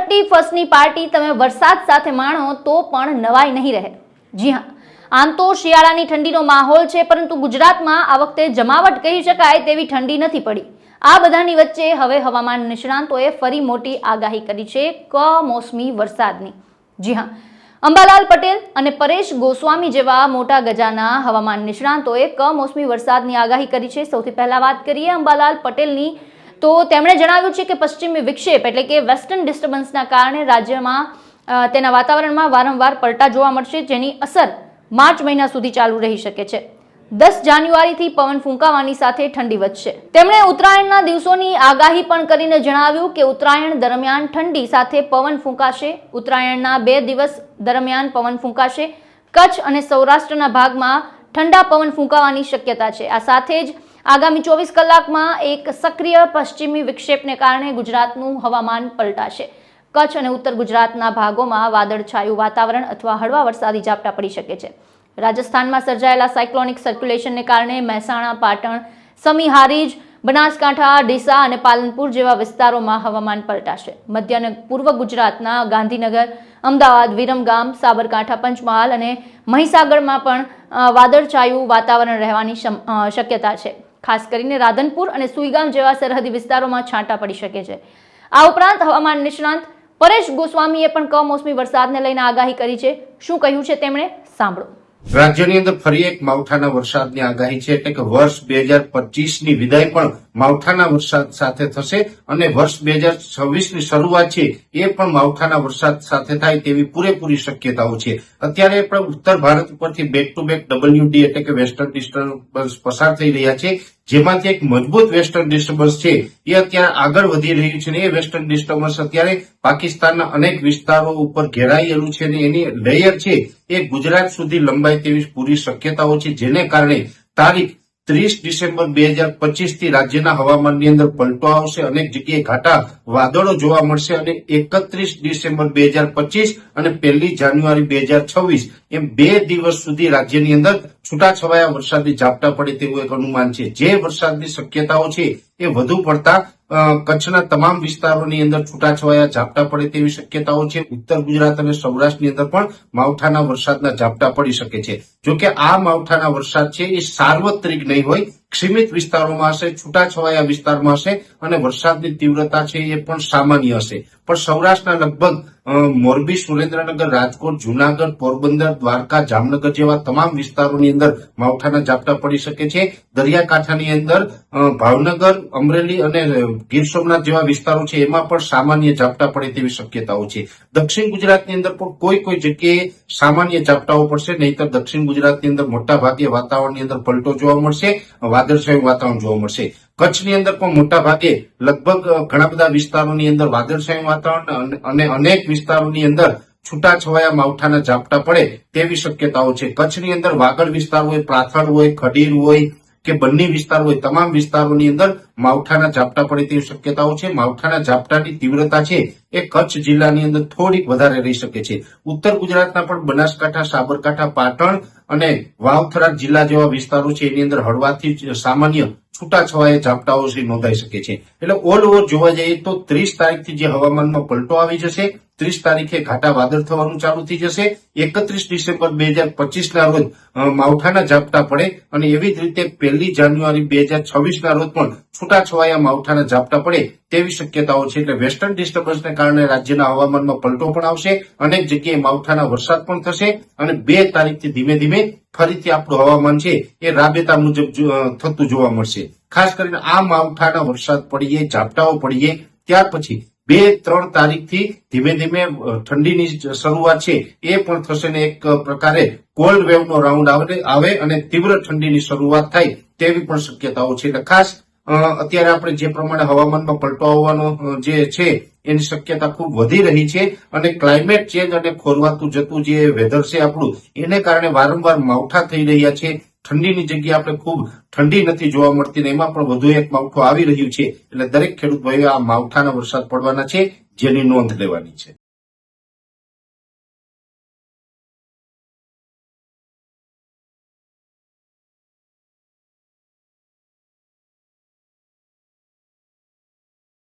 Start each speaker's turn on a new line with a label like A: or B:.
A: Thirty ફર્સ્ટની party તમે વરસાદ સાથે માણો તો પણ નવાઈ નહીં રહે. જી હા, આમ તો શિયાળાની ઠંડીનો માહોલ છે, પરંતુ ગુજરાતમાં આ વખતે જમાવટ કહી શકાય તેવી ઠંડી નથી પડી. આ બધાની વચ્ચે હવે હવામાન નિષ્ણાંતોએ ફરી મોટી આગાહી કરી છે કમોસમી વરસાદની. જી હા, અંબાલાલ પટેલ અને પરેશ ગોસ્વામી જેવા મોટા ગજાના હવામાન નિષ્ણાંતોએ કમોસમી વરસાદની આગાહી કરી છે. સૌથી પહેલા વાત કરીએ અંબાલાલ પટેલની તો તેમણે જણાવ્યું છે કે પશ્ચિમી વિક્ષેપ એટલે કે વેસ્ટર્ન ડિસ્ટર્બન્સના કારણે રાજ્યમાં તેના વાતાવરણમાં વારંવાર પલટા જોવા મળશે, જેની અસર માર્ચ મહિના સુધી ચાલુ રહી શકે છે. દસ જાન્યુઆરીથી પવન ફૂંકાવાની સાથે ઠંડી વધશે. તેમણે ઉત્તરાયણના દિવસોની આગાહી પણ કરીને જણાવ્યું કે ઉત્તરાયણ દરમિયાન ઠંડી સાથે પવન ફૂંકાશે. ઉત્તરાયણના બે દિવસ દરમિયાન પવન ફૂંકાશે. કચ્છ અને સૌરાષ્ટ્રના ભાગમાં ઠંડા પવન ફૂંકાવાની શક્યતા છે. આ સાથે જ આગામી ચોવીસ કલાકમાં એક સક્રિય પશ્ચિમી વિક્ષેપને કારણે ગુજરાતનું હવામાન પલટાશે. કચ્છ અને ઉત્તર ગુજરાતના ભાગોમાં વાદળછાયું વાતાવરણ અથવા હળવા વરસાદી ઝાપટા પડી શકે છે. રાજસ્થાનમાં સર્જાયેલા સાયક્લોનિક સર્ક્યુલેશનને કારણે મહેસાણા, પાટણ સમી હારીજ બનાસકાંઠા, ડીસા અને પાલનપુર જેવા વિસ્તારોમાં હવામાન પલટાશે. મધ્ય અને પૂર્વ ગુજરાતના ગાંધીનગર, અમદાવાદ, વિરમગામ, સાબરકાંઠા, પંચમહાલ અને મહીસાગરમાં પણ વાદળછાયું વાતાવરણ રહેવાની શક્યતા છે. ખાસ કરીને રાધનપુર અને સુઈગામ જેવા સરહદી વિસ્તારોમાં છાંટા પડી શકે છે. આ ઉપરાંત હવામાન નિષ્ણાંત પરેશ ગોસ્વામીએ પણ કમોસમી વરસાદને લઈને આગાહી કરી છે. શું કહ્યું છે તેમણે? સાંભળો.
B: રાજ્યની અંદર ફરી એક માવઠાના વરસાદની આગાહી છે. એટલે કે વર્ષ બે હજારની વિદાય પણ માવઠાના વરસાદ સાથે થશે અને વર્ષ બે હજાર છવ્વીસની શરૂઆત છે એ પણ માવઠાના વરસાદ સાથે થાય તેવી પૂરેપૂરી શક્યતાઓ છે. અત્યારે પણ ઉત્તર ભારત ઉપરથી બેક ટુ બેક ડબલ્યુડી એટલે કે વેસ્ટર્ન ડિસ્ટર્બન્સ પસાર થઈ રહ્યા છે. જેમાંથી એક મજબૂત વેસ્ટર્ન ડિસ્ટર્બન્સ છે. એ અત્યારે આગળ વધી રહ્યું છે અને એ વેસ્ટર્ન ડિસ્ટર્બન્સ અત્યારે પાકિસ્તાનના અનેક વિસ્તારો ઉપર ઘેરાયેલું છે અને એની લેયર છે એ ગુજરાત સુધી લંબાય તેવી પૂરી શક્યતાઓ છે. જેને કારણે તારીખ ત્રીસ ડિસેમ્બર બે હજાર પચીસથી રાજ્યના હવામાનની અંદર પલટો આવશે, અનેક જગ્યાએ ઘાટા વાદળો જોવા મળશે અને એકત્રીસ ડિસેમ્બર બે હજાર પચીસ અને પહેલી જાન્યુઆરી બે હજાર છવ્વીસ એમ બે દિવસ સુધી રાજ્યની અંદર છૂટાછવાયા વરસાદની ઝાપટા પડે તેવું એક અનુમાન છે. જે વરસાદની શક્યતાઓ છે એ વધુ પડતા કચ્છના તમામ વિસ્તારોની અંદર છૂટાછવાયા ઝાપટા પડે તેવી શક્યતાઓ છે. ઉત્તર ગુજરાત અને સૌરાષ્ટ્રની અંદર પણ માવઠાના વરસાદના ઝાપટા પડી શકે છે. જોકે આ માવઠાના વરસાદ છે એ સાર્વત્રિક નહીં હોય સીમિત વિસ્તારોમાં હશે, છૂટાછવાયા વિસ્તારમાં હશે અને વરસાદની તીવ્રતા છે એ પણ સામાન્ય હશે. પણ સૌરાષ્ટ્રના લગભગ મોરબી, સુરેન્દ્રનગર, રાજકોટ, જુનાગઢ, પોરબંદર, દ્વારકા, જામનગર જેવા તમામ વિસ્તારોની અંદર માવઠાના ઝાપટા પડી શકે છે. દરિયાકાંઠાની અંદર ભાવનગર, અમરેલી અને ગીર સોમનાથ જેવા વિસ્તારો છે એમાં પણ સામાન્ય ઝાપટા પડે તેવી શક્યતાઓ છે. દક્ષિણ ગુજરાતની અંદર પણ કોઈ કોઈ જગ્યાએ સામાન્ય ઝાપટાઓ પડશે, નહીતર દક્ષિણ ગુજરાતની અંદર મોટા ભાગે વાતાવરણની અંદર પલટો જોવા મળશે. વાદળછાયું વાતાવરણ જોવા મળશે. કચ્છની અંદર પણ મોટા ભાગે લગભગ ઘણા બધા વિસ્તારોની અંદર વાદળછાયું વાતાવરણ અને- અને અનેક વિસ્તારોની અંદર છૂટાછવાયા માવઠાના ઝાપટા પડે તેવી શક્યતાઓ છે. કચ્છની અંદર વાગડ વિસ્તાર હોય, પ્રાથળ હોય, ખડીર હોય કે બંને વિસ્તાર હોય, તમામ વિસ્તારોની અંદર માવઠાના ઝાપટા પડે તેવી શક્યતાઓ છે. માવઠાના ઝાપટાની તીવ્રતા છે એ કચ્છ જિલ્લાની અંદર થોડીક વધારે રહી શકે છે. ઉત્તર ગુજરાતના પણ બનાસકાંઠા, સાબરકાંઠા, પાટણ અને વાવથરા જિલ્લા જેવા વિસ્તારો છે, એની અંદર હળવાથી સામાન્ય છૂટાછવાયા ઝાપટાઓ નોંધાઈ શકે છે. એટલે ઓલ ઓવર જોવા જઈએ તો ત્રીસ તારીખથી જે હવામાનમાં પલટો આવી જશે ત્રીસ તારીખે ઘાટા વાદળ થવાનું ચાલુ થઈ જશે. એકત્રીસ ડિસેમ્બર બે હજાર પચીસના રોજ માવઠાના ઝાપટા પડે અને એવી જ રીતે પહેલી જાન્યુઆરી બે હજાર છવ્વીસના રોજ પણ છૂટાછવાયા માવઠાના ઝાપટા પડે તેવી શક્યતાઓ છે. એટલે વેસ્ટર્ન ડિસ્ટર્બન્સને કારણે રાજ્યના હવામાનમાં પલટો પણ આવશે, અનેક જગ્યાએ માવઠાના વરસાદ પણ થશે અને બે તારીખથી ધીમે ધીમે ફરીથી આપણું હવામાન છે એ રાબેતા મુજબ થતું જોવા મળશે. ખાસ કરીને આ માવઠાના વરસાદ પડીએ, ઝાપટાઓ પડીએ, ત્યાર પછી બે, ત્રણ તારીખથી ધીમે ધીમે ઠંડીની શરૂઆત છે. એ પણ થશે ને એક પ્રકારે કોલ્ડ વેવનો રાઉન્ડ આવે અને તીવ્ર ઠંડીની શરૂઆત થાય તેવી પણ શક્યતાઓ છે. એટલે ખાસ અત્યારે આપણે જે પ્રમાણે હવામાનમાં પલટો આવવાનો જે છે, એની શક્યતા ખૂબ વધી રહી છે અને ક્લાઇમેટ ચેન્જ અને ખોરવાતું જતું જે વેધર છે આપણું, એને કારણે વારંવાર માવઠા થઈ રહ્યા છે. ઠંડીની જગ્યાએ આપણે ખૂબ ઠંડી નથી જોવા મળતી ને એમાં પણ વધુ એક માવઠું આવી રહ્યું છે. એટલે દરેક ખેડૂત ભાઈઓ આ માવઠાના વરસાદ પડવાના છે, જેની નોંધ લેવાની છે.